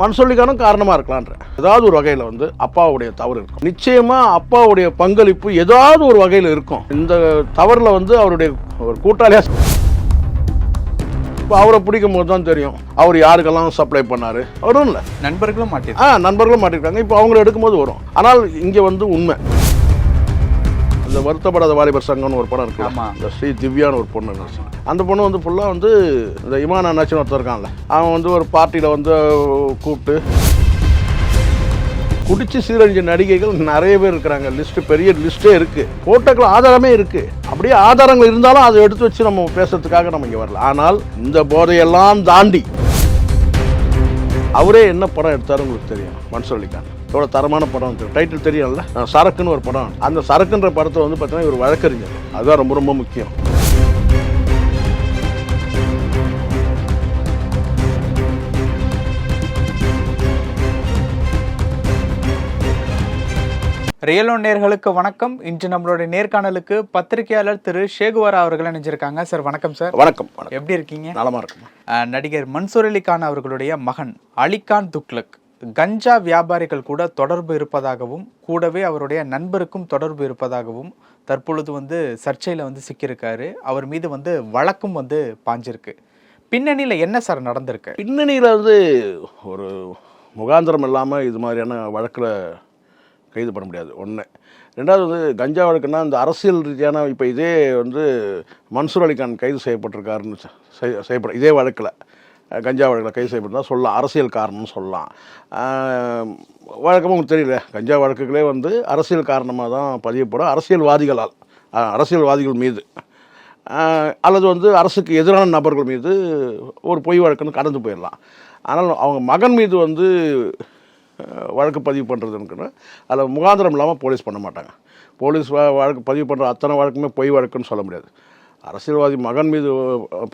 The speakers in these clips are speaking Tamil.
மனசொல்லிக்கானும் காரணமாக இருக்கலான்ற ஏதாவது ஒரு வகையில் வந்து அப்பாவுடைய தவறு இருக்கும். நிச்சயமாக அப்பாவுடைய பங்களிப்பு ஏதாவது ஒரு வகையில் இருக்கும். இந்த தவறில் வந்து அவருடைய ஒரு கூட்டாளியாக இப்போ அவரை பிடிக்கும் போது தான் தெரியும். அவர் யாருக்கெல்லாம் சப்ளை பண்ணாரு? அவரும் இல்லை நண்பர்களும் மாட்டேன் ஆ நண்பர்களும் மாட்டிருக்காங்க. இப்போ அவங்கள எடுக்கும்போது வரும். ஆனால் இங்கே வந்து உண்மை. இந்த வருத்தப்படாத வாலிபர் சங்கம்னு ஒரு படம் இருக்கு. இந்த ஸ்ரீ திவ்யான்னு ஒரு பொண்ணு அந்த பொண்ணு வந்து ஃபுல்லாக வந்து இந்த இமான் அண்ணாச்சின்னு ஒருத்தர் இருக்கான்ல. அவன் வந்து ஒரு பார்ட்டியில் வந்து கூப்பிட்டு குடிச்சு சீரழிஞ்ச நடிகைகள் நிறைய பேர் இருக்கிறாங்க. லிஸ்ட் பெரிய லிஸ்ட்டே இருக்கு. போட்டோக்கள் ஆதாரமே இருக்கு. அப்படியே ஆதாரங்கள் இருந்தாலும் அதை எடுத்து வச்சு நம்ம பேசுறதுக்காக நம்ம இங்கே வரல. ஆனால் இந்த போதையெல்லாம் தாண்டி அவரே என்ன படம் எடுத்தாரு உங்களுக்கு தெரியும்? மன்சொல்லிக்கான் எவ்வளோ தரமான படம் டைட்டில் தெரியும்ல? சரக்குன்னு ஒரு படம். அந்த சரக்குன்ற படத்தை வந்து பார்த்தீங்கன்னா இவர் வழக்கறிஞர். அதுதான் ரொம்ப ரொம்ப முக்கியம். ரியலோ நேர்களுக்கு வணக்கம். இன்று நம்மளுடைய நேர்காணலுக்கு பத்திரிகையாளர் திரு ஷேகுவாரா அவர்கள் இணைஞ்சிருக்காங்க. சார் வணக்கம் சார். வணக்கம் எப்படி இருக்கீங்க? நலமா இருக்குமா. நடிகர் மன்சூர் அலி கான் அவர்களுடைய மகன் அலிகான் துக்லக் கஞ்சா வியாபாரிகள் கூட தொடர்பு இருப்பதாகவும் கூடவே அவருடைய நண்பருக்கும் தொடர்பு இருப்பதாகவும் தற்பொழுது வந்து சர்ச்சையில் வந்து சிக்கியிருக்காரு. அவர் மீது வந்து வழக்கும் வந்து பாஞ்சிருக்கு. பின்னணியில் என்ன சார் நடந்திருக்கு? பின்னணியில் வந்து ஒரு முகாந்திரம் இல்லாமல் இது மாதிரியான வழக்கில் கைது பண்ண முடியாது. ஒன்று ரெண்டாவது வந்து கஞ்சா வழக்குன்னா இந்த அரசியல் ரீதியான இப்போ இதே வந்து மன்சூர் அலிகான் கைது செய்யப்பட்டிருக்காருன்னு செய்- செய்யப்பட இதே வழக்கில். கஞ்சா வழக்கில் கைது செய்யப்பட்டதாக சொல்லலாம் அரசியல் காரணம்னு சொல்லலாம். வழக்கமும் வழக்கமாக உங்களுக்கு தெரியல. கஞ்சா வழக்குகளே வந்து அரசியல் காரணமாக தான் பதியப்படும். அரசியல்வாதிகளால் அரசியல்வாதிகள் மீது. அல்லது வந்து அரசுக்கு எதிரான நபர்கள் மீது ஒரு பொய் வழக்குன்னு கடந்து போயிடலாம். ஆனால் அவங்க மகன் மீது வந்து வழக்கு பதிவு பண்ணுறதுன்னு அதில் முகாந்திரம் இல்லாமல் போலீஸ் பண்ண மாட்டாங்க. போலீஸ் வ- வழக்கு பதிவு பண்ணுற அத்தனை வழக்குமே பொய் வழக்குன்னு சொல்ல முடியாது. அரசியல்வாதி மகன் மீது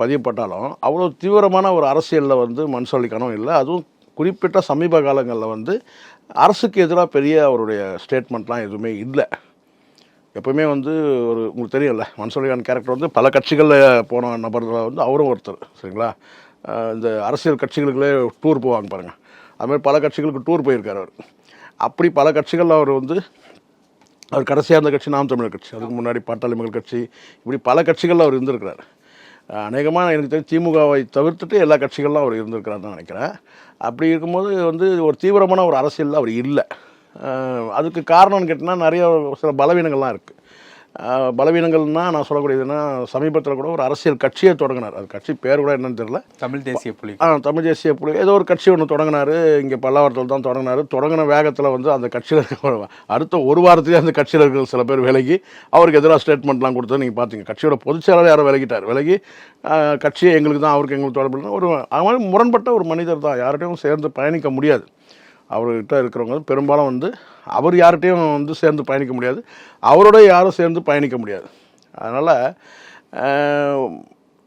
பதியப்பட்டாலும் அவ்வளோ தீவிரமான ஒரு அரசியலில் வந்து மண் சொல்லிக்கணும் இல்லை. அதுவும் குறிப்பிட்ட சமீப காலங்களில் வந்து அரசுக்கு எதிராக பெரிய அவருடைய ஸ்டேட்மெண்ட்லாம் எதுவுமே இல்லை. எப்பவுமே வந்து ஒரு உங்களுக்கு தெரியல மன்சூரிகான் கேரக்டர் வந்து பல கட்சிகளில் போன நபர்கள் வந்து அவரும் ஒருத்தர் சரிங்களா? இந்த அரசியல் கட்சிகளுக்குள்ளே டூர் போவாங்க பாருங்கள் அதுமாதிரி பல கட்சிகளுக்கு டூர் போயிருக்காரு அவர். அப்படி பல கட்சிகளில் அவர் வந்து அவர் கடைசியாக இருந்த கட்சி நாம் தமிழர் கட்சி. அதுக்கு முன்னாடி பாட்டாளி மக்கள் கட்சி. இப்படி பல கட்சிகளில் அவர் இருந்திருக்கிறார். அநேகமாக எனக்கு தெரிஞ்சு திமுகவை தவிர்த்துட்டு எல்லா கட்சிகளிலும் அவர் இருந்திருக்கிறாருன்னு நினைக்கிறேன். அப்படி இருக்கும்போது வந்து ஒரு தீவிரமான ஒரு அரசியலில் அவர் இல்லை. அதுக்கு காரணம்னு கேட்டிங்கன்னா நிறைய சில பலவீனங்கள்லாம் இருக்குது பலவீனங்கள்னா நான் சொல்லக்கூடியதுன்னா சமீபத்தில் கூட ஒரு அரசியல் கட்சியை தொடங்கினார். அது கட்சி பேர் கூட என்னன்னு தெரியல. தமிழ் தேசிய புலி. ஆ தமிழ் தேசிய புலி. ஏதோ ஒரு கட்சி ஒன்று தொடங்கினாரு. இங்கே பல்லாவரத்தில் தான் தொடங்கினாரு. தொடங்கின வேகத்தில் வந்து அந்த கட்சியில் இருக்கிற அடுத்த ஒரு வாரத்திலே அந்த கட்சியில் இருக்கிற சில பேர் விலகி அவருக்கு எதிராக ஸ்டேட்மெண்ட்லாம் கொடுத்து நீங்கள் பார்த்தீங்க கட்சியோட பொதுச் செயலாளர் யாரோ விலகிட்டார். விலகி கட்சியை எங்களுக்கு தான் அவருக்கு எங்களுக்கு தொடர்பு ஒரு அவன் முரண்பட்ட ஒரு மனிதர் தான். யார்கிட்டையும் சேர்ந்து பயணிக்க முடியாது. அவர்கிட்ட இருக்கிறவங்க பெரும்பாலும் வந்து அவர் யார்கிட்டையும் வந்து சேர்ந்து பயணிக்க முடியாது. அவரோட யாரும் சேர்ந்து பயணிக்க முடியாது. அதனால்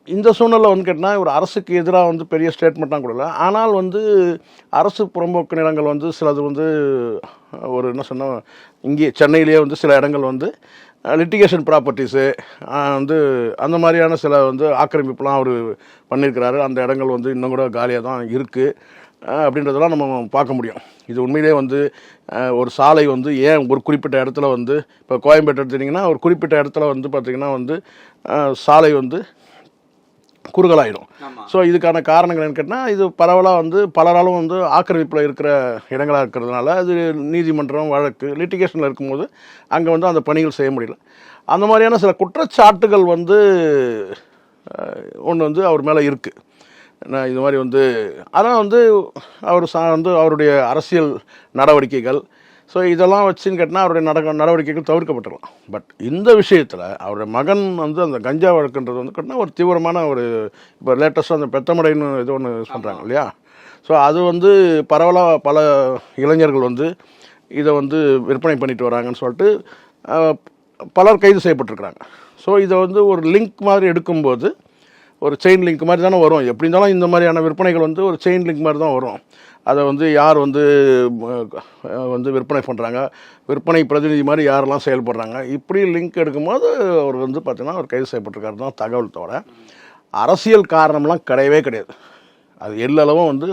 இந்த சூழ்நிலை வந்து கேட்டால் ஒரு அரசுக்கு எதிராக வந்து பெரிய ஸ்டேட்மெண்ட்லாம் கொடுக்கல. ஆனால் வந்து அரசு புறம்போக்கு நிலங்கள் வந்து சிலது வந்து ஒரு என்ன சொன்னால் இங்கே சென்னையிலேயே வந்து சில இடங்கள் வந்து லிட்டிகேஷன் ப்ராப்பர்ட்டிஸு வந்து அந்த மாதிரியான சில வந்து ஆக்கிரமிப்புலாம் அவர் பண்ணியிருக்கிறாரு. அந்த இடங்கள் வந்து இன்னும் கூட காலியாக தான் இருக்குது அப்படின்றதெல்லாம் நம்ம பார்க்க முடியும். இது உண்மையிலே வந்து ஒரு சாலை வந்து ஏன் ஒரு குறிப்பிட்ட இடத்துல வந்து இப்போ கோயம்பேட்டை எடுத்துட்டிங்கன்னா ஒரு குறிப்பிட்ட இடத்துல வந்து பார்த்திங்கன்னா வந்து சாலை வந்து குறுகலாயிடும் ஸோ இதுக்கான காரணங்கள் என்னன்னு கேட்டால் இது பரவலாக வந்து பலராலும் வந்து ஆக்கிரமிப்பில் இருக்கிற இடங்களாக இருக்கிறதுனால அது நீதிமன்றம் வழக்கு லிட்டிகேஷனில் இருக்கும்போது அங்கே வந்து அந்த பணிகள் செய்ய முடியல. அந்த மாதிரியான சில குற்றச்சாட்டுகள் வந்து ஒன்று வந்து அவர் மேலே இருக்குது நான் இது மாதிரி வந்து ஆனால் வந்து அவர் சா வந்து அவருடைய அரசியல் நடவடிக்கைகள். ஸோ இதெல்லாம் வச்சுன்னு கேட்டால் அவருடைய நட நடவடிக்கைகள் தவிர்க்கப்பட்டுடலாம் பட் இந்த விஷயத்தில் அவருடைய மகன் வந்து அந்த கஞ்சா வழக்குன்றது வந்து கேட்டால் ஒரு தீவிரமான ஒரு இப்போ லேட்டஸ்ட்டாக அந்த பெத்தமடைன்னு இது ஒன்று பண்ணுறாங்க இல்லையா? ஸோ அது வந்து பரவலாக பல இளைஞர்கள் வந்து இதை வந்து விற்பனை பண்ணிட்டு வராங்கன்னு சொல்லிட்டு பலர் கைது செய்யப்பட்டிருக்கிறாங்க. ஸோ இதை வந்து ஒரு லிங்க் மாதிரி எடுக்கும்போது ஒரு செயின் லிங்க் மாதிரி தானே வரும். எப்படி இருந்தாலும் இந்த மாதிரியான விற்பனைகள் வந்து ஒரு செயின் லிங்க் மாதிரி தான் வரும். அதை வந்து யார் வந்து வந்து விற்பனை பண்ணுறாங்க விற்பனை பிரதிநிதி மாதிரி யாரெல்லாம் செயல்படுறாங்க? இப்படி லிங்க் எடுக்கும்போது அவர் வந்து பார்த்திங்கன்னா அவர் கைது செய்யப்பட்டிருக்காரு தான் தகவலத்தோட அரசியல் காரணம்லாம் கிடையவே கிடையாது. அது எல்லளவும் வந்து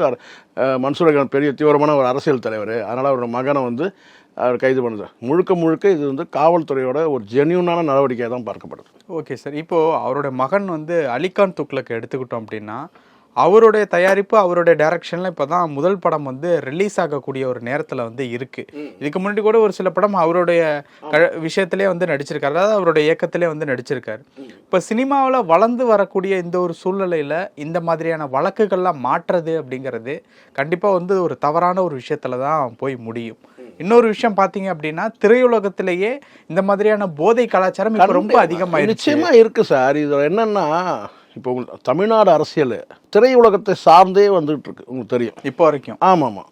மன்சூர் பெரிய தீவிரமான ஒரு அரசியல் தலைவர். அதனால் அவரோட மகனை வந்து அவர் கைது பண்ணுது முழுக்க முழுக்க இது வந்து காவல்துறையோட ஒரு ஜென்யூனான நடவடிக்கையாக தான் பார்க்கப்படுது. Okay sir. இப்போ அவருடைய மகன் வந்து அலிகான் துக்ளக் எடுத்துக்கிட்டோம் அப்படின்னா அவருடைய தயாரிப்பு அவருடைய டைரக்ஷன்ல இப்பதான் முதல் படம் வந்து ரிலீஸ் ஆகக்கூடிய ஒரு நேரத்துல வந்து இருக்கு. இதுக்கு முன்னாடி கூட ஒரு சில படம் அவருடைய க- விஷயத்திலே வந்து நடிச்சிருக்காரு. அதாவது அவருடைய இயக்கத்திலே வந்து நடிச்சிருக்காரு. இப்போ சினிமாவில் வளர்ந்து வரக்கூடிய இந்த ஒரு சூழ்நிலையில இந்த மாதிரியான வழக்குகள்லாம் மாற்றுறது அப்படிங்கிறது கண்டிப்பா வந்து ஒரு தவறான ஒரு விஷயத்துல தான் போய் முடியும். இன்னொரு விஷயம் பாத்தீங்க அப்படின்னா திரையுலகத்திலேயே இந்த மாதிரியான போதை கலாச்சாரம் இப்போ ரொம்ப அதிகமாயிருச்சு. நிச்சயமா இருக்கு சார். இது என்னன்னா இப்போ உங்களுக்கு தமிழ்நாடு அரசியல் திரையுலகத்தை சார்ந்தே வந்துட்டு இருக்கு. உங்களுக்கு தெரியும். இப்போ வரைக்கும். ஆமாம். ஆமாம்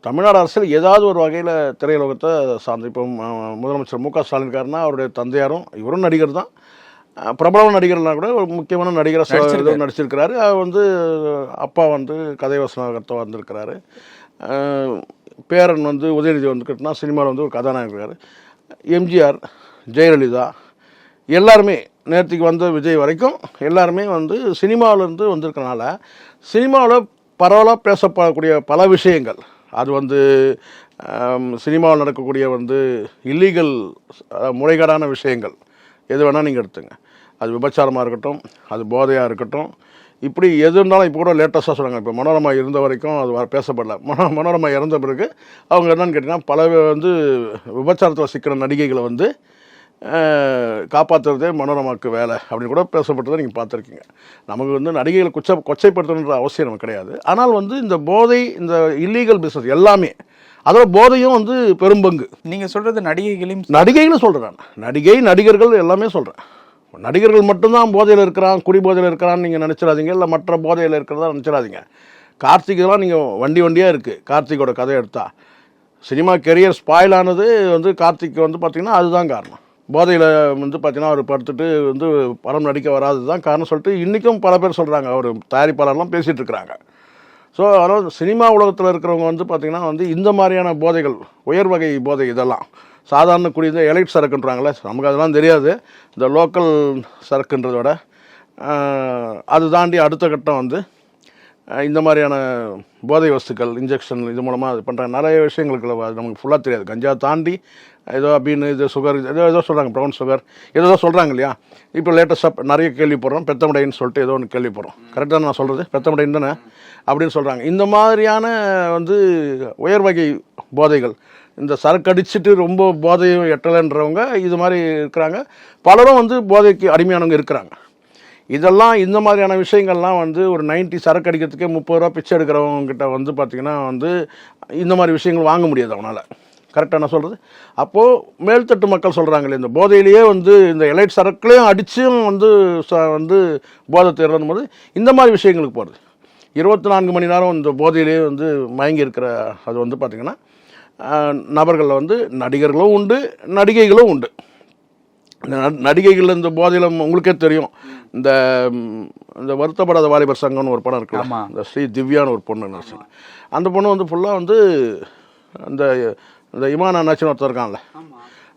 தமிழ்நாடு அரசியல் ஏதாவது ஒரு வகையில் திரையுலகத்தை சார்ந்து இப்போ முதலமைச்சர் மு க ஸ்டாலின் இருக்காருன்னா அவருடைய தந்தையாரும் இவரும் நடிகர் தான். அஹ் பிரபல நடிகர்னா கூட ஒரு முக்கியமான நடிகரை ச- நடிச்சிருக்காரு. ஏதோ நடிச்சிருக்கிறாரு. அவர் வந்து அப்பா வந்து கதை வசனகர்த்தா வந்திருக்கிறாரு. பேரன் வந்து உதயநிதி வந்துக்கிட்டுனா சினிமாவில் வந்து ஒரு கதாநாயகர் எம்ஜிஆர் ஜெயலலிதா எல்லாருமே நேற்றுக்கு வந்த விஜய் வரைக்கும் எல்லாருமே வந்து சினிமாவிலேருந்து வந்திருக்கனால சினிமாவில் பரவலாக பேசப்படக்கூடிய பல விஷயங்கள். அது வந்து சினிமாவில் நடக்கக்கூடிய வந்து இல்லீகல் முறைகேடான விஷயங்கள். எது வேணால் நீங்கள் எடுத்துங்க. அது விபச்சாரமாக இருக்கட்டும் அது போதையாக இருக்கட்டும் இப்படி எது இருந்தாலும் இப்போ கூட லேட்டஸ்ட்டாக சொல்கிறாங்க இப்போ மனோரமா இருந்த வரைக்கும் அது பேசப்படல. மனோ மனோரமா இறந்த பிறகு அவங்க என்னன்னு கேட்டிங்கன்னா பல வந்து விபச்சாரத்தில் சிக்கிற நடிகைகளை வந்து அஹ், காப்பாத்துறதே மனோரமாக்கு வேலை அப்படின்னு கூட பேசப்பட்டதை நீங்கள் பார்த்துருக்கீங்க. நமக்கு வந்து நடிகைகளை குச்ச கொச்சைப்படுத்தணுன்ற அவசியம் நமக்கு கிடையாது. ஆனால் வந்து இந்த போதை இந்த இல்லீகல் பிஸ்னஸ் எல்லாமே அதோட போதையும் வந்து பெரும்பங்கு. நீங்க சொல்றது நடிகைகளையும் நடிகைகளும் சொல்கிறேன் நடிகை நடிகர்கள் எல்லாமே சொல்கிறேன் நடிகர்கள் மட்டும்தான் போதையில் இருக்கிறான் குடி போதையில் இருக்கிறான்னு நீங்கள் நினச்சிடாதீங்க. இல்லை மற்ற போதையில் இருக்கிறதா நினச்சிடாதீங்க. கார்த்திக் இதெல்லாம் நீங்கள் வண்டி வண்டியாக இருக்குது கார்த்திகோட கதை எடுத்தா. சினிமா கெரியர் ஸ்பாயில் ஆனது வந்து கார்த்திக் வந்து பார்த்திங்கன்னா அதுதான் காரணம். போதையில் வந்து பார்த்தீங்கன்னா அவர் படுத்துட்டு வந்து படம் நடிக்க வராது தான் காரணம் சொல்லிட்டு இன்றைக்கும் பல பேர் சொல்கிறாங்க அவர் தயாரிப்பாளர்லாம் பேசிகிட்டு இருக்கிறாங்க. ஸோ அதாவது சினிமா உலகத்தில் இருக்கிறவங்க வந்து பார்த்திங்கன்னா வந்து இந்த மாதிரியான போதைகள் உயர் வகை போதை இதெல்லாம். சாதாரண குடி இந்த எலைட் சரக்குன்றாங்களே நமக்கு அதெல்லாம் தெரியாது. இந்த லோக்கல் சரக்குன்றதோட அது தாண்டி அடுத்த கட்டம் வந்து இந்த மாதிரியான போதை வஸ்துக்கள் இன்ஜெக்ஷன் இது மூலமாக அது பண்ணுறாங்க நிறைய விஷயங்களுக்கு நமக்கு ஃபுல்லாக தெரியாது. கஞ்சா தாண்டி ஏதோ அப்படின்னு இது சுகர் ஏதோ ஏதோ சொல்கிறாங்க ப்ரௌன் சுகர் ஏதோ சொல்கிறாங்க இல்லையா? இப்போ லேட்டஸ்ட்டாக நிறைய கேள்விப்படுறோம். பெத்தமுடைன்னு சொல்லிட்டு ஏதோ ஒன்று கேள்விப்படுறோம். கரெக்டாக நான் சொல்கிறது பெத்தமுடைன்னு தானே? அப்படின்னு சொல்கிறாங்க இந்த மாதிரியான வந்து உயர் வகை போதைகள் இந்த சரக்கு அடிச்சிட்டு ரொம்ப போதையும் எட்டலைன்றவங்க இது மாதிரி இருக்கிறாங்க. பலரும் வந்து போதைக்கு அடிமையானவங்க இருக்கிறாங்க. இதெல்லாம் இந்த மாதிரியான விஷயங்கள்லாம் வந்து ஒரு 90 சரக்கு அடிக்கிறதுக்கே முப்பது ரூபா பிச்சை எடுக்கிறவங்க கிட்ட வந்து பார்த்திங்கன்னா வந்து இந்த மாதிரி விஷயங்கள் வாங்க முடியாது அவனால். கரெக்டாக நான் சொல்கிறது அப்போது மேல்தட்டு மக்கள் சொல்கிறாங்களே இந்த போதையிலேயே வந்து இந்த எலைட் சரக்குலையும் அடிச்சும் வந்து ச- வந்து போதை தேர்றது போது இந்த மாதிரி விஷயங்களுக்கு போகிறது இருபத்தி நான்கு மணி நேரம் இந்த போதையிலேயே வந்து மயங்கி இருக்கிற அது வந்து பார்த்திங்கன்னா நபர்களில் வந்து நடிகர்களும் உண்டு நடிகைகளும் உண்டு. நடிகைகள் இந்த போதையில் உங்களுக்கே தெரியும். இந்த இந்த வருத்தப்படாத வாலிபர் சங்கம்னு ஒரு படம் இருக்குல்ல. இந்த ஸ்ரீ திவ்யான்னு ஒரு பொண்ணு நடிச்சு அந்த பொண்ணு வந்து ஃபுல்லாக வந்து இந்த இந்த இமான் அண்ணாச்சின்னு ஒருத்தர் இருக்கான்ல?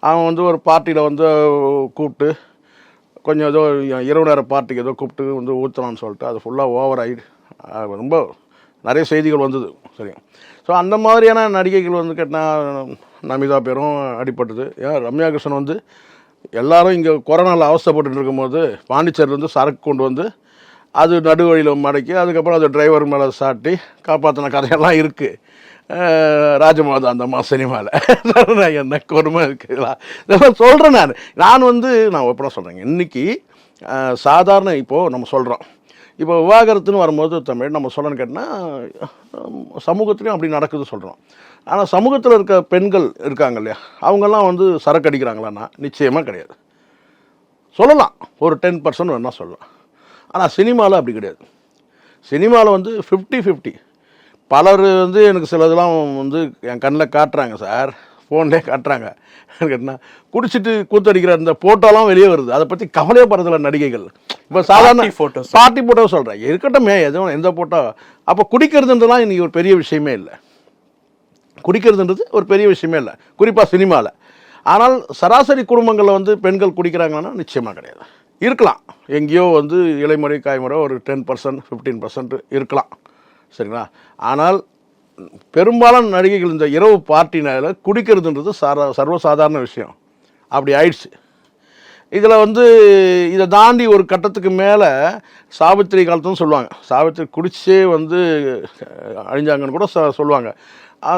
அவன் வந்து ஒரு பார்ட்டியில் வந்து கூப்பிட்டு கொஞ்சம் ஏதோ இரவு நேர பார்ட்டிக்கு ஏதோ கூப்பிட்டு வந்து ஊற்றுறான்னு சொல்லிட்டு அது ஃபுல்லாக ஓவர் ஆகி ரொம்ப நிறைய செய்திகள் வந்தது. சரி. ஸோ அந்த மாதிரியான நடிகைகள் வந்து கேட்டால் நமிதா பேரும் அடிபட்டது. ஏன்? ரம்யா கிருஷ்ணன் வந்து எல்லாரும் இங்கே கொரோனாவில் அவசரப்பட்டு இருக்கும்போது பாண்டிச்சேரியிலேருந்து சரக்கு கொண்டு வந்து அது நடுவழியில் மடக்கி அதுக்கப்புறம் அது டிரைவர் மேலே சாட்டி காப்பாற்றின கதையெல்லாம் இருக்குது ராஜமாதா அந்த மாதம் சினிமாவில் என்ன கொடுமை இருக்குதுங்களா இதெல்லாம். சொல்கிறேன் நான். நான் வந்து நான் ஒப்பனை சொல்கிறேங்க இன்றைக்கி சாதாரண இப்போது நம்ம சொல்கிறோம் இப்போ விவாகரத்துன்னு வரும்போது தமிழ் நம்ம சொல்லணும்னு கேட்டால் சமூகத்துலேயும் அப்படி நடக்குது சொல்கிறோம் ஆனால் சமூகத்தில் இருக்க பெண்கள் இருக்காங்க இல்லையா அவங்கெல்லாம் வந்து சரக்கு அடிக்கிறாங்களான்னா நிச்சயமாக கிடையாது. சொல்லலாம். ஒரு டென் பர்சன்ட் வேணால் சொல்லலாம். ஆனால் சினிமாவில் அப்படி கிடையாது. சினிமாவில் வந்து ஃபிஃப்டி ஃபிஃப்டி பலர் வந்து எனக்கு சிலதெல்லாம் வந்து என் கண்ணில் காட்டுறாங்க சார். ஃபோன்லேயே காட்டுறாங்க. கேட்டினா குடிச்சிட்டு கூத்தடிக்கிற அந்த போட்டோலாம் வெளியே வருது. அதை பற்றி கவலையே படுறதில்ல நடிகைகள். இப்போ சாதாரண photos. பார்ட்டி போட்டோ சொல்கிறேன் இருக்கட்டுமே எதுவும் எந்த போட்டோ அப்போ குடிக்கிறதுன்றதுலாம் இன்னைக்கு ஒரு பெரிய விஷயமே இல்லை. குடிக்கிறதுன்றது ஒரு பெரிய விஷயமே இல்லை. குறிப்பாக சினிமாவில் ஆனால் சராசரி குடும்பங்களில் வந்து பெண்கள் குடிக்கிறாங்கன்னா நிச்சயமாக கிடையாது. இருக்கலாம். எங்கேயோ வந்து இலைமுறை காய்முறை ஒரு டென் பர்சன்ட் ஃபிஃப்டீன் பர்சன்ட் இருக்கலாம். சரிங்களா? ஆனால் பெரும்பாலான நடிகைகள் இந்த இரவு பார்ட்டினால குடிக்கிறதுன்றது சாரா சர்வசாதாரண விஷயம். அப்படி ஆயிடுச்சு. இதில் வந்து இதை தாண்டி ஒரு கட்டத்துக்கு மேலே சாவித்திரி காலத்துன்னு சொல்லுவாங்க. சாவித்திரி குடிச்சே வந்து அழிஞ்சாங்கன்னு கூட சொல்லுவாங்க.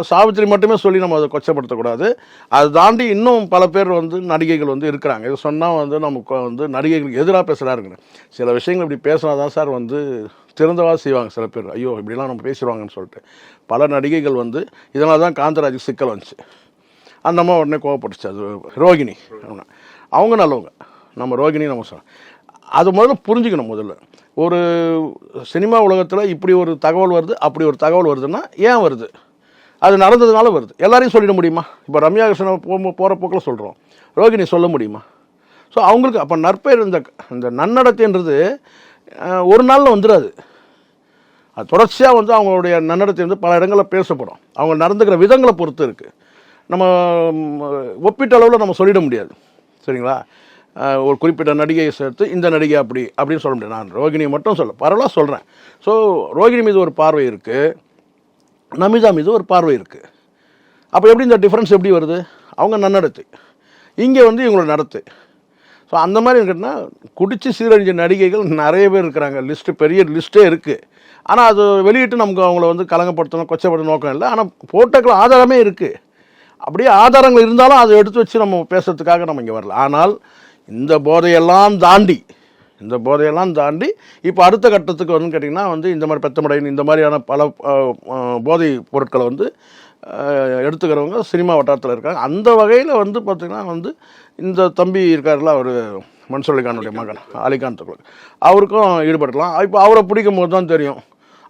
சாவித்திரி மட்டுமே சொல்லி நம்ம அதை கொச்சப்படுத்தக்கூடாது. அதை தாண்டி இன்னும் பல பேர் வந்து நடிகைகள் வந்து இருக்கிறாங்க. இது சொன்னால் வந்து நமக்கு வந்து நடிகைகளுக்கு எதிராக பேசுகிறாருங்க சில விஷயங்கள் இப்படி பேசினா தான் சார் வந்து திறந்தவா செய்வாங்க சில பேர். ஐயோ இப்படிலாம் நம்ம பேசிடுவாங்கன்னு சொல்லிட்டு. பல நடிகைகள் வந்து இதனால தான் காந்தராஜுக்கு சிக்கல் வந்துச்சு. அந்த அம்மா உடனே கோவப்பட்டுச்சு. அது ரோகிணி. அவங்க. அவங்க நல்லவங்க. நம்ம ரோகிணி நம்ம சொல்ல அது முதல்ல புரிஞ்சுக்கணும் முதல்ல. ஒரு சினிமா உலகத்தில் இப்படி ஒரு தகவல் வருது அப்படி ஒரு தகவல் வருதுன்னா ஏன் வருது? அது நடந்ததுனால வருது. எல்லாரையும் சொல்லிட முடியுமா? இப்போ ரம்யா கிருஷ்ணன் போ போகிற போக்கில் சொல்கிறோம் ரோகிணி சொல்ல முடியுமா? ஸோ அவங்களுக்கு அப்போ நற்பெயர் இந்த இந்த நன்னடத்தைன்றது ஒரு நாளில் வந்துடாது அது தொடர்ச்சியாக வந்து அவங்களுடைய நன்னடத்தை வந்து பல இடங்களில் பேசப்படும். அவங்க நடந்துக்கிற விதங்களை பொறுத்து இருக்குது நம்ம ஒப்பீட்ட அளவில் நம்ம சொல்லிட முடியாது. சரிங்களா? ஒரு குறிப்பிட்ட நடிகையை சேர்த்து இந்த நடிகை அப்படி அப்படின்னு சொல்ல முடியாது. நான் ரோகிணியை மட்டும் சொல்ல பரவலாக சொல்கிறேன் ஸோ ரோகிணி மீது ஒரு பார்வை இருக்குது நமிதா மீது ஒரு பார்வை இருக்குது அப்போ எப்படி இந்த டிஃப்ரென்ஸ் எப்படி வருது? அவங்க நன்னடத்தை. இங்கே வந்து இவங்களோட நடத்தை. ஸோ அந்த மாதிரி இருக்குன்னா குடித்து சீரழிஞ்ச நடிகைகள் நிறைய பேர் இருக்கிறாங்க. லிஸ்ட்டு பெரிய லிஸ்ட்டே இருக்குது ஆனால் அது வெளியிட்டு நமக்கு அவங்கள வந்து கலங்கப்படுத்தணும் கொச்சப்படுத்த நோக்கம் இல்லை. ஆனால் போட்டோக்கள் ஆதாரமே இருக்குது அப்படியே ஆதாரங்கள் இருந்தாலும் அதை எடுத்து வச்சு நம்ம பேசுறதுக்காக நம்ம இங்கே வரல. ஆனால் இந்த போதையெல்லாம் தாண்டி இந்த போதையெல்லாம் தாண்டி இப்போ அடுத்த கட்டத்துக்கு வந்து கேட்டிங்கன்னா வந்து இந்த மாதிரி பெத்தமடையின் இந்த மாதிரியான பல போதை பொருட்களை வந்து எடுத்துக்கிறவங்க சினிமா வட்டாரத்தில் இருக்காங்க. அந்த வகையில் வந்து பார்த்திங்கன்னா வந்து இந்த தம்பி இருக்கார்ல அவர் மன்சூர் அலிகானுடைய மகன் அலிகான் துக்ளக் அவருக்கும் ஈடுபடலாம். இப்போ அவரை பிடிக்கும் போது தான் தெரியும்.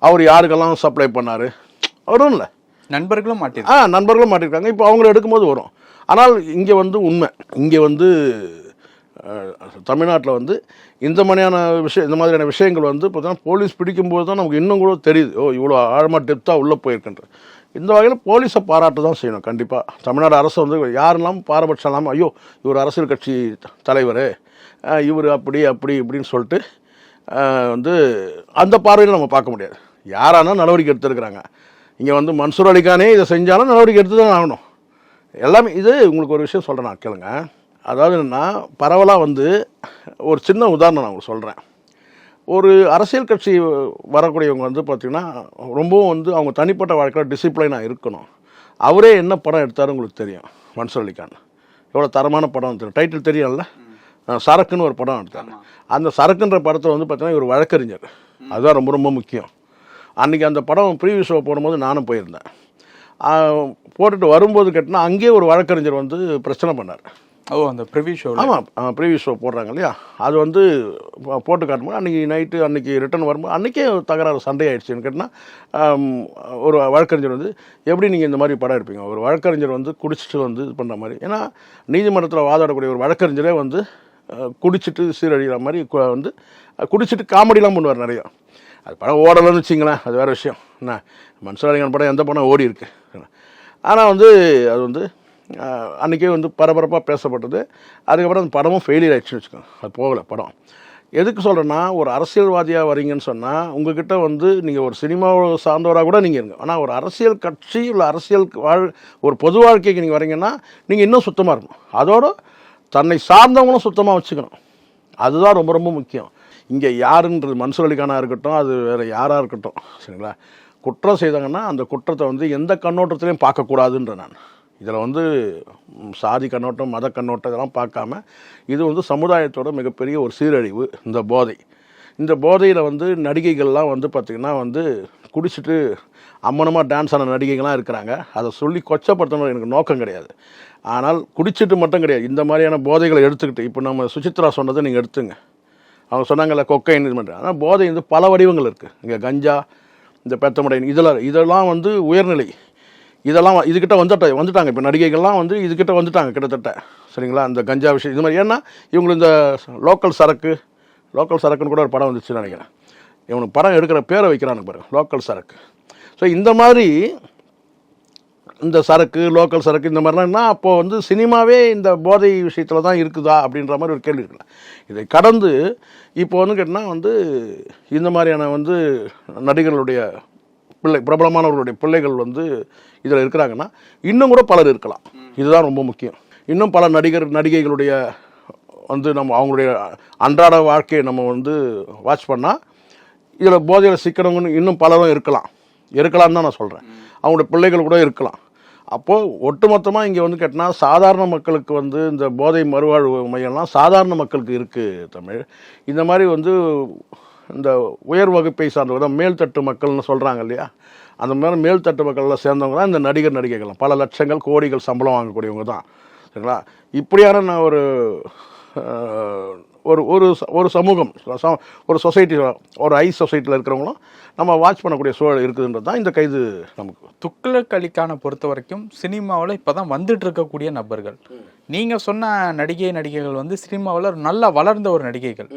அவர் யாருக்கெல்லாம் சப்ளை பண்ணார்? அவரும் இல்லை நண்பர்களும் மாட்டேன் ஆ நண்பர்களும் மாட்டிருக்காங்க. இப்போ அவங்கள எடுக்கும்போது வரும். ஆனால் இங்கே வந்து உண்மை. இங்கே வந்து தமிழ்நாட்டில் வந்து இந்த மாதிரியான விஷயம் இந்த மாதிரியான விஷயங்கள் வந்து பார்த்தீங்கன்னா போலீஸ் பிடிக்கும்போது தான் நமக்கு இன்னும் கூட தெரியுது. ஓ இவ்வளோ ஆழமாக டெப்த்தாக உள்ளே போயிருக்குன்ற இந்த வகையில் போலீஸை பாராட்டு தான் செய்யணும். கண்டிப்பாக தமிழ்நாடு அரசு வந்து யாரெல்லாம் பாரபட்சம் இல்லாமல் ஐயோ இவர் அரசியல் கட்சி தலைவர் இவர் அப்படி அப்படி இப்படின்னு சொல்லிட்டு வந்து அந்த பார்வையில் நம்ம பார்க்க முடியாது. யாரானா நடவடிக்கை எடுத்திருக்கிறாங்க. இங்கே வந்து மன்சூர் அலிகானே இதை செஞ்சாலும் நடவடிக்கை எடுத்து தான் ஆகணும். எல்லாமே இது உங்களுக்கு ஒரு விஷயம் சொல்கிறேன் நான் கேளுங்க. அதாவது என்னென்னா பரவலாக வந்து ஒரு சின்ன உதாரணம் நான் உங்களுக்கு சொல்கிறேன் ஒரு அரசியல் கட்சி வரக்கூடியவங்க வந்து பார்த்திங்கன்னா ரொம்பவும் வந்து அவங்க தனிப்பட்ட வாழ்க்கையில் டிசிப்ளைனாக இருக்கணும். அவரே என்ன படம் எடுத்தாரு உங்களுக்கு தெரியும் மன்சூர் அலிகான் எவ்வளோ தரமான படம் தெரியும். டைட்டில் தெரியும்ல? சரக்குன்னு ஒரு படம் எடுத்தார். அந்த சரக்குன்ற படத்தில் வந்து பார்த்தீங்கன்னா இவர் வழக்கறிஞர். அதுதான் ரொம்ப ரொம்ப முக்கியம். அன்றைக்கி அந்த படம் ப்ரீவியூ ஷோ போடும்போது நானும் போயிருந்தேன். போட்டுட்டு வரும்போது கேட்டினா அங்கேயே ஒரு வழக்கறிஞர் வந்து பிரச்சனை பண்ணார். ஓ அந்த ப்ரிவியூ ஷோ ஆமாம் ப்ரிவியூ ஷோ போடுறாங்க இல்லையா அது வந்து போட்டு காட்டும்போது அன்றைக்கி நைட்டு அன்றைக்கி ரிட்டர்ன் வரும்போது அன்றைக்கே தகராறு சண்டை ஆயிடுச்சுன்னு கேட்டால் ஒரு வழக்கறிஞர் வந்து எப்படி நீங்கள் இந்த மாதிரி படம் எடுப்பீங்க? ஒரு வழக்கறிஞர் வந்து குடிச்சிட்டு வந்து இது பண்ணுற மாதிரி. ஏன்னா நீதிமன்றத்தில் வாதாடக்கூடிய ஒரு வழக்கறிஞரே வந்து குடிச்சிட்டு சீரழிகிற மாதிரி வந்து குடிச்சிட்டு காமெடிலாம் பண்ணுவார் நிறையா. அது படம் ஓடலைன்னு வச்சிங்களேன் அது வேறு விஷயம். என்ன? மனுஷன் படம் எந்த படம் ஓடி இருக்கு ஆனால் வந்து அது வந்து அன்றைக்கே அன்னைக்கே வந்து பரபரப்பாக பேசப்பட்டது. அதுக்கப்புறம் அந்த படமும் ஃபெயிலியர் ஆயிடுச்சுன்னு வச்சுக்கோங்க. அது போகலை படம். எதுக்கு சொல்கிறேன்னா ஒரு அரசியல்வாதியாக வரீங்கன்னு சொன்னால் உங்ககிட்ட வந்து நீங்கள் ஒரு சினிமா சார்ந்தவராக கூட நீங்கள் இருங்க. ஆனால் ஒரு அரசியல் கட்சி இல்லை அரசியல் வாழ் ஒரு பொது வாழ்க்கைக்கு நீங்கள் வரீங்கன்னா நீங்கள் இன்னும் சுத்தமாக இருக்கணும். அதோடு தன்னை சார்ந்தவங்களும் சுத்தமாக வச்சுக்கணும். அதுதான் ரொம்ப ரொம்ப முக்கியம். இங்கே யாருன்றது மன்சூர் அலிகானாக இருக்கட்டும் அது வேறு யாராக இருக்கட்டும் சரிங்களா? குற்றம் செய்தாங்கன்னா அந்த குற்றத்தை வந்து எந்த கண்ணோட்டத்திலையும் பார்க்கக்கூடாதுன்ற நான். இதில் வந்து சாதி கண்ணோட்டம் மத கண்ணோட்டம் இதெல்லாம் பார்க்காம இது வந்து சமுதாயத்தோட மிகப்பெரிய ஒரு சீரழிவு இந்த போதை. இந்த போதையில் வந்து நடிகைகள்லாம் வந்து பார்த்திங்கன்னா வந்து குடிச்சிட்டு அம்மனமாக டான்ஸ் ஆன நடிகைகள்லாம் இருக்கிறாங்க. அதை சொல்லி கொச்சப்படுத்தணும் எனக்கு நோக்கம் கிடையாது. ஆனால் குடிச்சிட்டு மட்டும் கிடையாது. இந்த மாதிரியான போதைகளை எடுத்துக்கிட்டு இப்போ நம்ம சுசித்ரா சொன்னதை நீங்கள் எடுத்துங்க. அவங்க சொன்னாங்கல்ல கொக்கைன் இது பண்ணுறாங்க ஆனால் போதை வந்து பல வடிவங்கள் இருக்குது இங்கே கஞ்சா இந்த பெத்தமடைன் இதெல்லாம் இதெல்லாம் வந்து உயர்நிலை. இதெல்லாம் இதுக்கிட்ட வந்துட்ட வந்துட்டாங்க. இப்போ நடிகைகள்லாம் வந்து இதுக்கிட்ட வந்துட்டாங்க கிட்டத்தட்ட. சரிங்களா? இந்த கஞ்சா விஷயம் இது மாதிரி. ஏன்னா இவங்களுக்கு இந்த லோக்கல் சரக்கு லோக்கல் சரக்குன்னு கூட ஒரு படம் வந்துச்சுன்னு நினைக்கிறேன். இவனுக்கு படம் எடுக்கிற பேரை வைக்கிறானுங்க பாருங்க. லோக்கல் சரக்கு. ஸோ இந்த மாதிரி இந்த சரக்கு லோக்கல் சரக்கு இந்த மாதிரிலாம் அப்போது வந்து சினிமாவே இந்த போதை விஷயத்தில் தான் இருக்குதா அப்படின்ற மாதிரி ஒரு கேள்வி இருக்குல்ல. இதை கடந்து இப்போ வந்து கேட்டினா வந்து இந்த மாதிரியான வந்து நடிகர்களுடைய பிள்ளை பிரபலமானவர்களுடைய பிள்ளைகள் வந்து இதில் இருக்கிறாங்கன்னா இன்னும் கூட பலர் இருக்கலாம். இதுதான் ரொம்ப முக்கியம். இன்னும் பல நடிகர் நடிகைகளுடைய வந்து நம்ம அவங்களுடைய அன்றாட வாழ்க்கையை நம்ம வந்து வாட்ச் பண்ணால் இதில் போதையில் சிக்கனங்கன்னு இன்னும் பலரும் இருக்கலாம். இருக்கலாம்னு தான் நான் சொல்கிறேன் அவங்களுடைய பிள்ளைகள் கூட இருக்கலாம். அப்போது ஒட்டுமொத்தமாக இங்கே வந்து கேட்டினா சாதாரண மக்களுக்கு வந்து இந்த போதை மறுவாழ்வு மையம்லாம் சாதாரண மக்களுக்கு இருக்குது தமிழ். இந்த மாதிரி வந்து இந்த உயர் வகுப்பை சார்ந்தவங்க தான் மேல்தட்டு மக்கள்னு சொல்கிறாங்க இல்லையா? அந்த மாதிரி மேல்தட்டு மக்கள்லாம் சேர்ந்தவங்க தான் இந்த நடிகர் நடிகைகள் பல லட்சங்கள் கோடிகள் சம்பளம் வாங்கக்கூடியவங்க தான். சரிங்களா? இப்படியான நான் ஒரு ஒரு ஒரு ஒரு சமூகம் ஒரு சொசைட்டி ஒரு ஐ சொசைட்டியில் இருக்கிறவங்களும் நம்ம வாட்ச் பண்ணக்கூடிய சூழல் இருக்குதுன்றது தான் இந்த கைது நமக்கு. துக்ளக் அலிக்கான பொறுத்த வரைக்கும் சினிமாவில் இப்போ தான் வந்துட்டு இருக்கக்கூடிய நபர்கள். நீங்க சொன்ன நடிகை நடிகைகள் வந்து சினிமாவில் நல்லா வளர்ந்த ஒரு நடிகைகள்.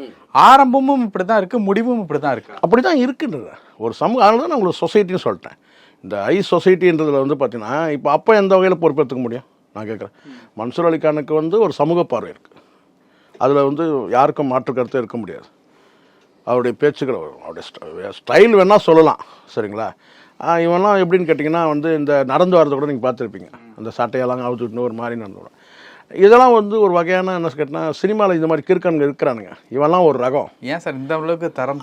ஆரம்பமும் இப்படி தான் இருக்கு முடிவும் இப்படி தான் இருக்கு. அப்படி தான் இருக்குன்றது. ஒரு சமூக அதனால தான் நான் உங்களுக்கு சொசைட்டின்னு சொல்லிட்டேன். இந்த ஐ சொசைட்டின்றதுல வந்து பார்த்தீங்கன்னா இப்போ அப்போ எந்த வகையில் பொறுப்பேற்றுக்க முடியும்? நான் கேட்குறேன் மன்சூர் அலிகானுக்கு வந்து ஒரு சமூக பார்வை இருக்குது அதில் வந்து யாருக்கும் மாற்று கருத்தே இருக்க முடியாது. அவருடைய பேச்சுக்கள் அவருடைய ஸ்டைல் வேணால் சொல்லலாம். சரிங்களா? இவெல்லாம் இவன்லாம் எப்படின்னு கேட்டிங்கன்னா வந்து இந்த நடந்து வரதை கூட நீங்கள் பார்த்துருப்பீங்க. அந்த சட்டையெல்லாம் அவுத்துக்கிட்டு ஒரு மாதிரி நடந்து வரும். இதெல்லாம் வந்து ஒரு வகையான என்ன கேட்டால் சினிமாவில் இந்த மாதிரி கிறுக்கனுங்க இருக்கிறானுங்க. இவன்லாம் ஒரு ரகம். ஏன் சார் இந்த அளவுக்கு தரம்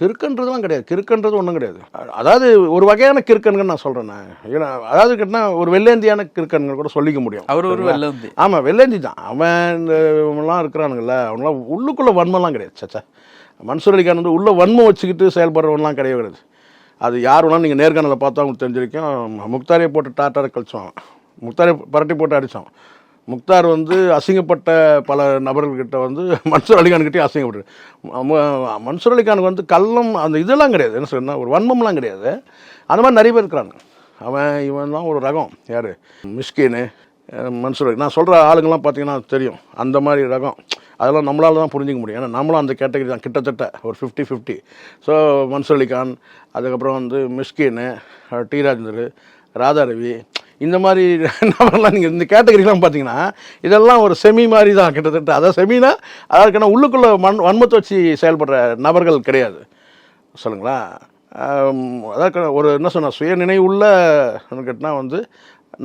கிறுக்கன்றதுலாம் கிடையாது. கிறுக்கன்றது ஒன்றும் கிடையாது. அதாவது ஒரு வகையான கிறுக்கன்கள் நான் சொல்கிறேன் ஏன்னா, அதாவது கேட்டால் ஒரு வெள்ளேந்தியான கிறுக்கன்கள் கூட சொல்லிக்க முடியும். அவர் ஒரு வெள்ள வந்து ஆமாம் வெள்ளேந்தி தான். அவன் இந்த இவங்கெல்லாம் இருக்கிறானுங்கல்ல அவங்களாம் உள்ளுக்குள்ளே வன்மம்லாம் கிடையாது சச்சா. மன்சூர் அலிகான் வந்து உள்ள வன்மம் வச்சுக்கிட்டு செயல்படுறவன்லாம் கிடையவே கிடையாது. அது யார் வேணாலும் நீங்கள் நேர்காணலில் பார்த்தா உங்களுக்கு தெரிஞ்சிருக்கும். முக்தாரியை போட்டு டாட்டாரை கழிச்சோம் முக்தாரை பரட்டி போட்டு அடித்தோம் முக்தார் வந்து அசிங்கப்பட்ட பல நபர்கள்கிட்ட வந்து மன்சூர் அலிகான்கிட்டயும் அசிங்கப்பட்டு. மன்சூர் அலிகானுக்கு வந்து கள்ளம் அந்த இதெல்லாம் கிடையாது. என்ன சொன்னா ஒரு வன்மம்லாம் கிடையாது. அந்த மாதிரி நிறைய பேர் இருக்கிறாங்க. அவன் இவன் தான் ஒரு ரகம். யார்? மிஸ்கின்னு மன்சூர் அலி. நான் சொல்கிற ஆளுங்கள்லாம் பார்த்தீங்கன்னா தெரியும். அந்த மாதிரி ரகம். அதெல்லாம் நம்மளால் தான் புரிஞ்சிக்க முடியும். ஏன்னா நம்மளும் அந்த கேட்டகரி தான். கிட்டத்தட்ட ஒரு fifty fifty so Mansoor Ali Khan அதுக்கப்புறம் வந்து மிஸ்கின்னு டி. ராஜேந்தர் ராதாரவி இந்த மாதிரி நபர்லாம் நீங்கள் இந்த கேட்டகரிலாம் பார்த்தீங்கன்னா இதெல்லாம் ஒரு செமி மாதிரி தான். கிட்டத்தட்ட அதாவது செமினா அதற்கான உள்ளுக்குள்ளே மண் வன்மத்தை வச்சு செயல்படுற நபர்கள் கிடையாது. சொல்லுங்களா? அதாவது ஒரு என்ன சொன்னால் சுய நினைவுள்ள கேட்டால் வந்து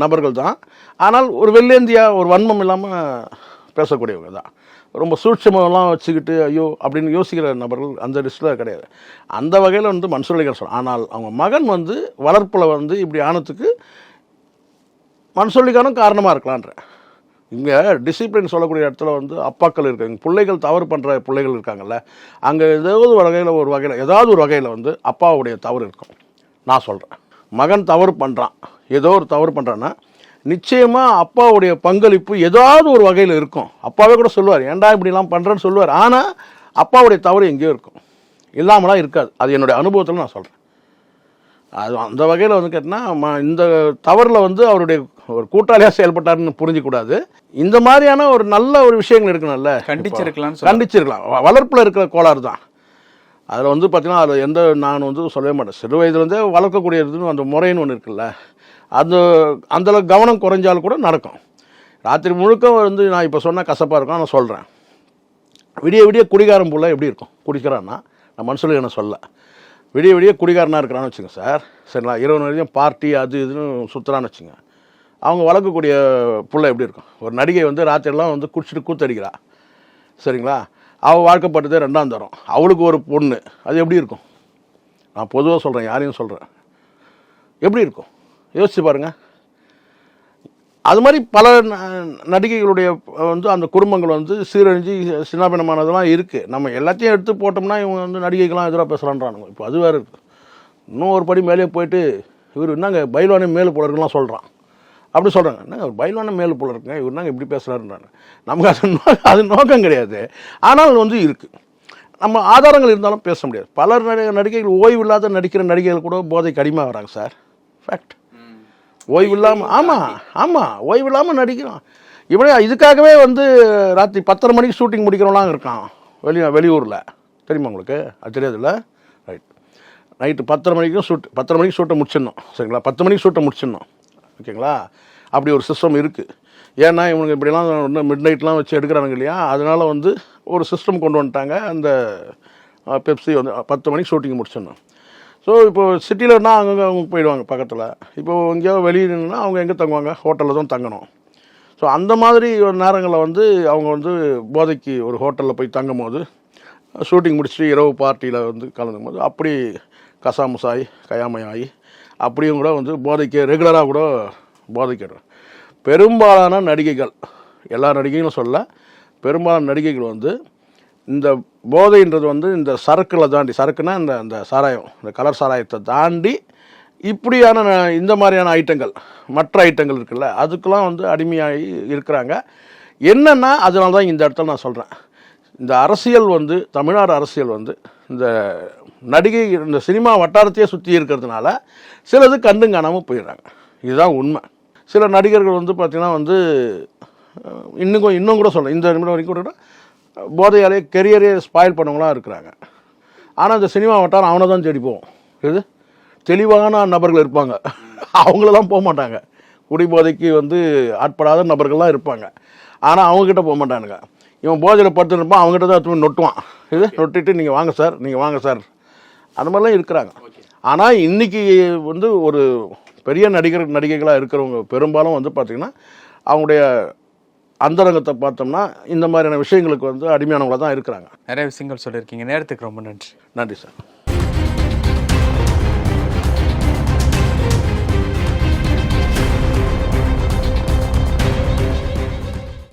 நபர்கள் தான். ஆனால் ஒரு வெள்ளேந்தியா ஒரு வன்மம் இல்லாமல் பேசக்கூடியவங்க தான். ரொம்ப சூட்சமெல்லாம் வச்சுக்கிட்டு ஐயோ அப்படின்னு யோசிக்கிற நபர்கள் அந்த லிஸ்ட்டில் கிடையாது. அந்த வகையில் வந்து மன்சூர் அலிகான் ஆனால் அவங்க மகன் வந்து வளர்ப்பில் வந்து இப்படி ஆனத்துக்கு மனசொல்லிக்கானும் காரணமாக இருக்கலான்ற இங்கே டிசிப்ளின் சொல்லக்கூடிய இடத்துல வந்து அப்பாக்கள் இருக்காங்க பிள்ளைகள் தவறு பண்ணுற பிள்ளைகள் இருக்காங்கல்ல அங்கே ஏதாவது ஒரு வகையில் ஒரு வகையில் ஏதாவது ஒரு வகையில் வந்து அப்பாவுடைய தவறு இருக்கும். நான் சொல்கிறேன் மகன் தவறு பண்ணுறான் ஏதோ ஒரு தவறு பண்ணுறான்னா நிச்சயமாக அப்பாவுடைய பங்களிப்பு ஏதாவது ஒரு வகையில் இருக்கும். அப்பாவே கூட சொல்லுவார் ஏன்டா இப்படிலாம் பண்ணுறேன்னு சொல்லுவார். ஆனால் அப்பாவுடைய தவறு எங்கேயோ இருக்கும். இல்லாமலாம் இருக்காது. அது என்னுடைய அனுபவத்தில் நான் சொல்கிறேன் அது அந்த வகையில் வந்து கேட்டால் ம- இந்த தவறில் வந்து அவருடைய ஒரு கூட்டாளியாக செயல்பட்டாருன்னு புரிஞ்சிக்கூடாது. இந்த மாதிரியான ஒரு நல்ல ஒரு விஷயங்கள் இருக்கணும்ல. கண்டிச்சிருக்கலாம். வ- வளர்ப்புல இருக்கிற கோளாறு தான் அதில் வந்து பார்த்தீங்கன்னா அதில் எந்த நான் வந்து சொல்லவே மாட்டேன். சிறு வயதுலேருந்தே வளர்க்கக்கூடியதுன்னு அந்த முறைன்னு ஒன்று இருக்குல்ல. அந்த அந்த கவனம் குறைஞ்சாலும் கூட நடக்கும். ராத்திரி முழுக்க வந்து நான் இப்போ சொன்னால் கசப்பாக இருக்கும் நான் சொல்கிறேன் விடிய விடிய குடிகாரன் புள்ள எப்படி இருக்கும்? குடிக்கிறான்னா நான் மனசில் என்ன சொல்ல? விடிய விடிய குடிகாரனாக இருக்கிறான்னு வச்சுங்க சார். சரிங்களா? இரவு வரைக்கும் பார்ட்டி அது இதுன்னு சுற்றுறான்னு வச்சுங்க அவங்க வளர்க்கக்கூடிய பிள்ளை எப்படி இருக்கும்? ஒரு நடிகை வந்து ராத்திரிலாம் வந்து குடிச்சிட்டு கூத்தடிக்கிறா. சரிங்களா? அவள் வாழ்க்கப்பட்டதே ரெண்டாம் தரம். அவளுக்கு ஒரு பொண்ணு. அது எப்படி இருக்கும்? நான் பொதுவாக சொல்கிறேன் யாரையும் சொல்கிறேன் எப்படி இருக்கும்? யோசிச்சு பாருங்க. அது மாதிரி பல ந- நடிகைகளுடைய வந்து அந்த குடும்பங்கள் வந்து சீரழிஞ்சு சின்னாபினமானதெல்லாம் இருக்குது நம்ம எல்லாத்தையும் எடுத்து போட்டோம்னா இவங்க வந்து நடிகைகள்லாம் எதிராக பேசுகிறான்றானுங்க இப்போ அது வேறு இருக்குது இன்னும் ஒரு படி மேலே போயிட்டு இவர் என்னங்க பயில்வானே மேலே போல சொல்கிறான் அப்படி சொல்கிறாங்க என்னங்க ஒரு பயில்வானே போல இருக்குங்க. இவர் நாங்கள் இப்படி பேசுகிறாருன்றாங்க நமக்கு அது நோ அது நோக்கம் கிடையாது. ஆனால் வந்து இருக்குது நம்ம ஆதாரங்கள் இருந்தாலும் பேச முடியாது. பலர் நடிகைகள் ஓய்வு இல்லாத நடிக்கிற நடிகைகள் கூட போதைக்கு அடிமையாக வராங்க சார். ஃபேக்ட் ஓய்வு இல்லாமல் ஆமாம் ஆமாம் ஓய்வு இல்லாமல் நடிக்கிறோம். இவனே இதுக்காகவே வந்து ராத்திரி பத்தரை மணிக்கு ஷூட்டிங் முடிக்கிறவங்களாம் இருக்கான். வெளி வெளியூரில். தெரியுமா உங்களுக்கு? அது தெரியாதுல்ல? ரைட் நைட்டு பத்தரை மணிக்கும் ஷூட் பத்தரை மணிக்கு ஷூட்டை முடிச்சிடணும். சரிங்களா? பத்து மணிக்கு ஷூட்டை முடிச்சிடணும். ஓகேங்களா? அப்படி ஒரு சிஸ்டம் இருக்குது ஏன்னா இவனுக்கு இப்படிலாம் இன்னும் மிட் நைட்லாம் வச்சு எடுக்கிறானுங்க இல்லையா? அதனால் வந்து ஒரு சிஸ்டம் கொண்டு வந்துட்டாங்க. அந்த பெப்சி வந்து பத்து மணிக்கு ஷூட்டிங் முடிச்சிடணும். ஸோ இப்போ சிட்டியிலன்னா அங்கங்கே அவங்க போயிடுவாங்க பக்கத்தில். இப்போ எங்கேயோ வெளியிலன்னா அவங்க எங்கே தங்குவாங்க? ஹோட்டலில் தான் தங்கணும். ஸோ அந்த மாதிரி ஒரு நேரங்களில் வந்து அவங்க வந்து போதைக்கு ஒரு ஹோட்டலில் போய் தங்கும் போது ஷூட்டிங் முடிச்சுட்டு இரவு பார்ட்டியில் வந்து கலந்துக்கும் போது அப்படி கசாமுசாயி கயாமையாகி அப்படியும் கூட வந்து போதைக்கு ரெகுலராக கூட போதைக்கு பெரும்பாலான நடிகைகள் எல்லா நடிகைகளும் சொல்ல பெரும்பாலான நடிகைகள் வந்து இந்த போதைன்றது வந்து இந்த சரக்குல தாண்டி சரக்குனா இந்த இந்த சாராயம் இந்த கலர் சாராயத்தை தாண்டி இப்படியான இந்த மாதிரியான ஐட்டங்கள் மற்ற ஐட்டங்கள் இருக்குல்ல அதுக்கெலாம் வந்து அடிமையாகி இருக்கிறாங்க. என்னென்னா அதனால தான் இந்த இடத்துல நான் சொல்கிறேன் இந்த அரசியல் வந்து தமிழ்நாடு அரசியல் வந்து இந்த நடிகை இந்த சினிமா வட்டாரத்தையே சுற்றி இருக்கிறதுனால சிலது கண்டும் காணாமல் போயிடுறாங்க. இதுதான் உண்மை. சில நடிகர்கள் வந்து பார்த்திங்கன்னா வந்து இன்னும் இன்னும் கூட சொல்ல இந்த நிமிடம் வரைக்கும் கூட போதையாலே கெரியரே ஸ்பாயில் பண்ணவங்களாம் இருக்கிறாங்க. ஆனால் இந்த சினிமா வட்டாரம் அவனை தான் தேடி போவோம் இது தெளிவான நபர்கள் இருப்பாங்க. அவங்களெல்லாம் போக மாட்டாங்க. குடிபோதைக்கு வந்து ஆட்படாத நபர்கள்லாம் இருப்பாங்க. ஆனால் அவங்கக்கிட்ட போக மாட்டானுங்க. இவன் போதையில் படுத்து இருப்பான் அவங்ககிட்ட தான் எடுத்துட்டு போய் நொட்டுவான். இது? நொட்டிட்டு நீங்கள் வாங்க சார் நீங்கள் வாங்க சார். அந்த மாதிரிலாம் இருக்கிறாங்க. ஆனால் இன்னைக்கு வந்து ஒரு பெரிய நடிகர் நடிகைகளாக இருக்கிறவங்க பெரும்பாலும் வந்து பார்த்திங்கன்னா அவங்களுடைய அந்தரங்கத்தை பார்த்தோம்னா இந்த மாதிரியான விஷயங்களுக்கு வந்து அடிமையானவங்கள தான் இருக்கிறாங்க. நிறைய விஷயங்கள் சொல்லியிருக்கீங்க. நேரத்துக்கு ரொம்ப நன்றி. நன்றி சார்.